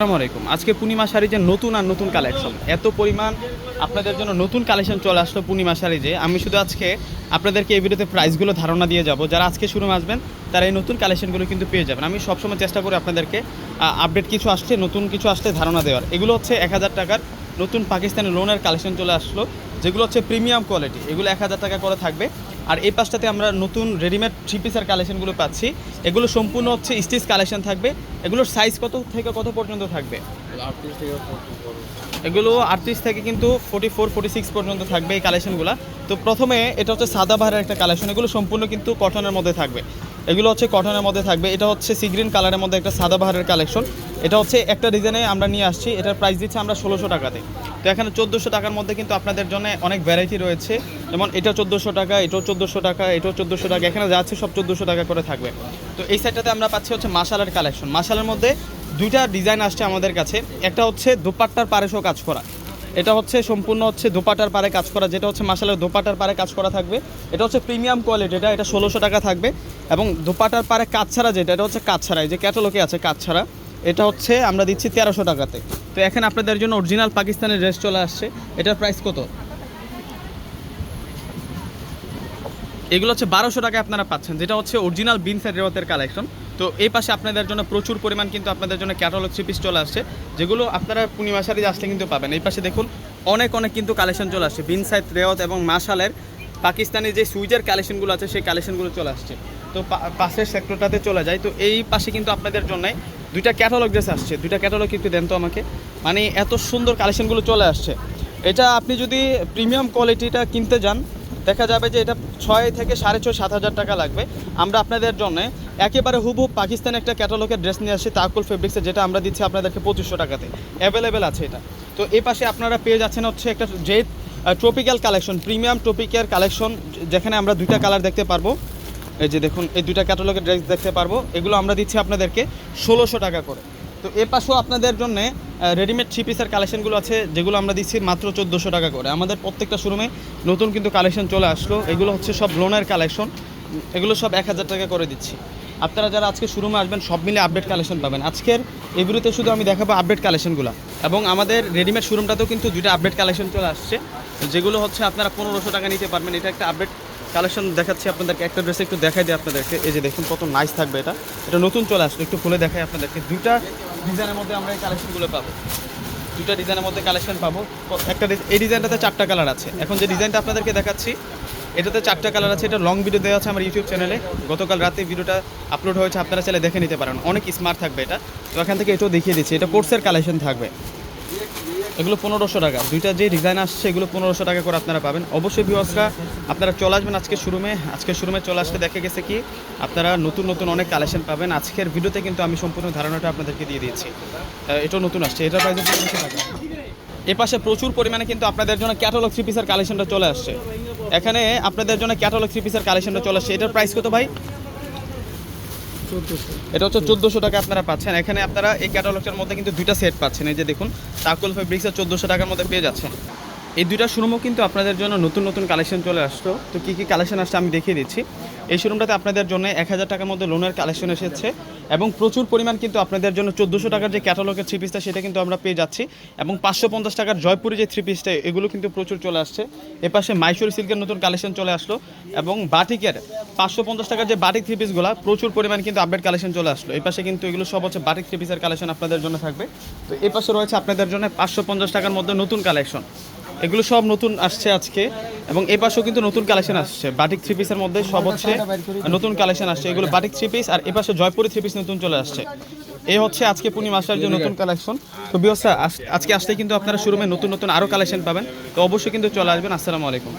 আসসালামু আলাইকুম। আজকে পূর্ণিমা শাড়ি যে নতুন আর নতুন কালেকশন এত পরিমাণ আপনাদের জন্য নতুন কালেকশন চলে আসলো পূর্ণিমা শাড়ি যে। আমি শুধু আজকে আপনাদেরকে এই ভিডিওতে প্রাইসগুলো ধারণা দিয়ে যাব। যারা আজকে শুরু আসবেন, তারা এই নতুন কালেকশনগুলো কিন্তু পেয়ে যাবেন। আমি সবসময় চেষ্টা করি আপনাদেরকে আপডেট কিছু আসছে, নতুন কিছু আসলে ধারণা দেওয়ার। এগুলো হচ্ছে এক হাজার টাকার নতুন পাকিস্তানি লোনের কালেকশন চলে আসলো, যেগুলো হচ্ছে প্রিমিয়াম কোয়ালিটি এগুলো এক হাজার টাকা করে থাকবে। আর এই পাশটাতে আমরা নতুন রেডিমেড থ্রি পিসের কালেকশনগুলো পাচ্ছি। এগুলো সম্পূর্ণ হচ্ছে স্টিচ কালেকশন থাকবে। এগুলোর সাইজ কত থেকে কত পর্যন্ত থাকবে? এগুলো আটত্রিশ থেকে কিন্তু ফোর্টি ফোর ফোর্টি সিক্স পর্যন্ত থাকবে এই কালেকশনগুলো তো প্রথমে এটা হচ্ছে সাদা বাহারের একটা কালেকশন এগুলো সম্পূর্ণ কিন্তু কটনের মধ্যে থাকবে। এগুলো হচ্ছে কটনের মধ্যে থাকবে। এটা হচ্ছে সি গ্রিন কালারের মধ্যে একটা সাদা বাহারের কালেকশন এটা হচ্ছে একটা ডিজাইনে আমরা নিয়ে আসছি। এটার প্রাইস দিচ্ছে আমরা ষোলোশো টাকাতে। তো এখানে চোদ্দোশো টাকার মধ্যে কিন্তু আপনাদের জন্য অনেক ভ্যারাইটি রয়েছে। যেমন এটা চোদ্দোশো টাকা, এটাও চোদ্দোশো টাকা, এটাও চোদ্দোশো টাকা। এখানে যাচ্ছে সব চোদ্দোশো টাকা করে থাকবে। তো এই সাইডটাতে আমরা পাচ্ছি হচ্ছে মাসালার কালেকশন মাসালের মধ্যে দুইটা ডিজাইন আসছে আমাদের কাছে। একটা হচ্ছে দোপাট্টার পারেসও কাজ করা। এটা হচ্ছে সম্পূর্ণ হচ্ছে দোপাটার পারে কাজ করা, যেটা হচ্ছে মাসালের দোপাটার পারে কাজ করা থাকবে। এটা হচ্ছে প্রিমিয়াম কোয়ালিটি, এটা এটা ষোলোশো টাকা থাকবে। এবং দোপাটার পারে কাজ ছাড়া যেটা, এটা হচ্ছে কাজ ছাড়া, এই যে ক্যাটালগে আছে কাজ ছাড়া, এটা হচ্ছে আমরা দিচ্ছি তেরোশো টাকাতে। তো এখানে আপনাদের জন্য অরিজিনাল পাকিস্তানের ড্রেস চলে আসছে। এটার প্রাইস কত? এগুলো হচ্ছে বারোশো টাকায় আপনারা পাচ্ছেন, যেটা হচ্ছে অরিজিনাল বিনসের রেওয়াতের কালেকশন তো এই পাশে আপনাদের জন্য প্রচুর পরিমাণ কিন্তু আপনাদের জন্য ক্যাটালগ থ্রি পিস চলে আসছে, যেগুলো আপনারা পূর্ণিমা শাড়ি আসলে কিন্তু পাবেন। এই পাশে দেখুন, অনেক অনেক কিন্তু কালেকশন চলে আসছে। বিনসাইড রেওয়াত এবং মাশালের পাকিস্তানি যে সুইজের কালেকশনগুলো আছে, সেই কালেকশনগুলো চলে আসছে। তো পাশের সেক্টরটাতে চলে যায় তো এই পাশে কিন্তু আপনাদের জন্য দুইটা ক্যাটালগ ড্রেস আসছে। দুইটা ক্যাটালগ একটু দেন তো আমাকে। মানে এত সুন্দর কালেকশনগুলো চলে আসছে। এটা আপনি যদি প্রিমিয়াম কোয়ালিটিটা কিনতে যান, দেখা যাবে যে এটা ছয় থেকে সাড়ে ছয়, সাত হাজার টাকা লাগবে। আমরা আপনাদের জন্য একেবারে হুবহু পাকিস্তান একটা ক্যাটালগের ড্রেস নিয়ে আসছি তাকুল ফেব্রিক্সের, যেটা আমরা দিচ্ছি আপনাদেরকে পঁচিশশো টাকাতে। অ্যাভেলেবেল আছে এটা। তো এই পাশে আপনারা পেয়ে যাচ্ছেন হচ্ছে একটা যে tropical collection premium tropical collection যেখানে আমরা দুইটা কালার দেখতে পারব। এই যে দেখুন, এই দুইটা ক্যাটালগের ড্রেস দেখতে পারব। এগুলো আমরা দিচ্ছি আপনাদেরকে ষোলোশো টাকা করে। তো এ পাশেও আপনাদের জন্য রেডিমেড থ্রি পিসের কালেকশনগুলো আছে, যেগুলো আমরা দিচ্ছি মাত্র চোদ্দোশো টাকা করে। আমাদের প্রত্যেকটা শোরুমে নতুন কিন্তু কালেকশন চলে আসলো। এগুলো হচ্ছে সব লোনের কালেকশন এগুলো সব এক হাজার টাকা করে দিচ্ছি। আপনারা যারা আজকে শোরুমে আসবেন, সব মিলে আপডেট কালেকশন পাবেন। আজকের এই শুধু আমি দেখাবো আপডেট কালেকশনগুলো এবং আমাদের রেডিমেড শোরুমটাতেও কিন্তু দুইটা আপডেট কালেকশন চলে আসছে, যেগুলো হচ্ছে আপনারা পনেরোশো টাকা নিতে পারবেন। এটা একটা আপডেট কালেকশন দেখাচ্ছি আপনাদেরকে। একটা ড্রেসে একটু দেখাই দিই আপনাদেরকে। এই যে দেখুন কত নাইস থাকবে এটা। এটা নতুন চলে আসলো একটু খুলে দেখাই আপনাদেরকে। দুইটা ডিজাইনের মধ্যে আমরা এই কালেকশনগুলো পাবো। দুটা ডিজাইনের মধ্যে কালেকশন পাবো। একটা এই ডিজাইনটাতে চারটা কালার আছে। এখন যে ডিজাইনটা আপনাদেরকে দেখাচ্ছি এটাতে চারটা কালার আছে, এটা লং ভিডিও দেওয়া আছে আমার ইউটিউব চ্যানেলে গতকাল রাতে ভিডিওটা আপলোড হয়েছে, আপনারা চাইলে দেখে নিতে পারেন। অনেক স্মার্ট থাকবে এটা। তো এখান থেকে এটাও দেখিয়ে দিচ্ছি, এটা কোর্সের কালেকশন থাকবে। এগুলো পনেরোশো টাকা। দুইটা যে ডিজাইন আসছে, এগুলো পনেরোশো টাকা করে আপনারা পাবেন। অবশ্যই ভিউয়ার্সরা আপনারা চলে আসবেন আজকে শোরুমে আজকে শোরুমে চলে আসতে দেখে গেছে কি, আপনারা নতুন নতুন অনেক কালেকশন পাবেন। আজকের ভিডিওতে কিন্তু আমি সম্পূর্ণ ধারণাটা আপনাদেরকে দিয়ে দিয়েছি। এটাও নতুন আসছে। এটার প্রাইস পনেরোশো টাকা। এ পাশে প্রচুর পরিমাণে কিন্তু আপনাদের জন্য ক্যাটালগ থ্রি পিসের কালেকশনটা চলে আসছে। এখানে আপনাদের জন্য ক্যাটালগ থ্রি পিসের কালেকশনটা চলে আসছে। এটার প্রাইস কত ভাই? এটা হচ্ছে চোদ্দোশো টাকা আপনারা পাচ্ছেন। এখানে আপনারা এই ক্যাটালগটার মধ্যে কিন্তু দুইটা সেট পাচ্ছেন। এই যে দেখুন তাকুল ফেব্রিক্সের চোদ্দোশো টাকার মধ্যে পেয়ে যাচ্ছেন। এই দুইটা শোরুমও কিন্তু আপনাদের জন্য নতুন নতুন কালেকশন চলে আসতো তো কী কী কালেকশন আসছে আমি দেখিয়ে দিচ্ছি। এই শোরুমটাতে আপনাদের জন্য এক হাজার টাকার মধ্যে লোনের কালেকশন এসেছে এবং প্রচুর পরিমাণ কিন্তু আপনাদের জন্য চোদ্দোশো টাকার যে ক্যাটালগের থ্রি পিসটা সেটা কিন্তু আমরা পেয়ে যাচ্ছি। এবং পাঁচশো পঞ্চাশ টাকার জয়পুরি যে থ্রি পিসটা এগুলো কিন্তু প্রচুর চলে আসছে। এপাশে মাইসুরি সিল্কের নতুন কালেকশন চলে আসলো এবং বাটিকের পাঁচশো পঞ্চাশ টাকার যে বাটিক থ্রি পিসগুলো প্রচুর পরিমাণ কিন্তু আপডেট কালেকশন চলে আসলো। এই পাশে কিন্তু এগুলো সব হচ্ছে বাটিক থ্রি পিসের কালেকশন আপনাদের জন্য থাকবে। তো এই পাশে রয়েছে আপনাদের জন্য পাঁচশো পঞ্চাশ টাকার মধ্যে নতুন কালেকশন এগুলো সব নতুন আসছে আজকে, এবং এ পাশেও কিন্তু নতুন কালেকশন আসছে। বাটিক থ্রি পিসের মধ্যে সব হচ্ছে নতুন কালেকশন আসছে। এগুলো বাটিক থ্রি পিস আর এ পাশে জয়পুরি থ্রি পিস নতুন চলে আসছে। এই হচ্ছে আজকে পূর্ণিমা আসার যে নতুন কালেকশন তো বিহসা আজকে আসতে কিন্তু আপনারা শোরুমে নতুন নতুন আরও কালেকশন পাবেন। তো অবশ্যই কিন্তু চলে আসবেন। আসসালামু আলাইকুম।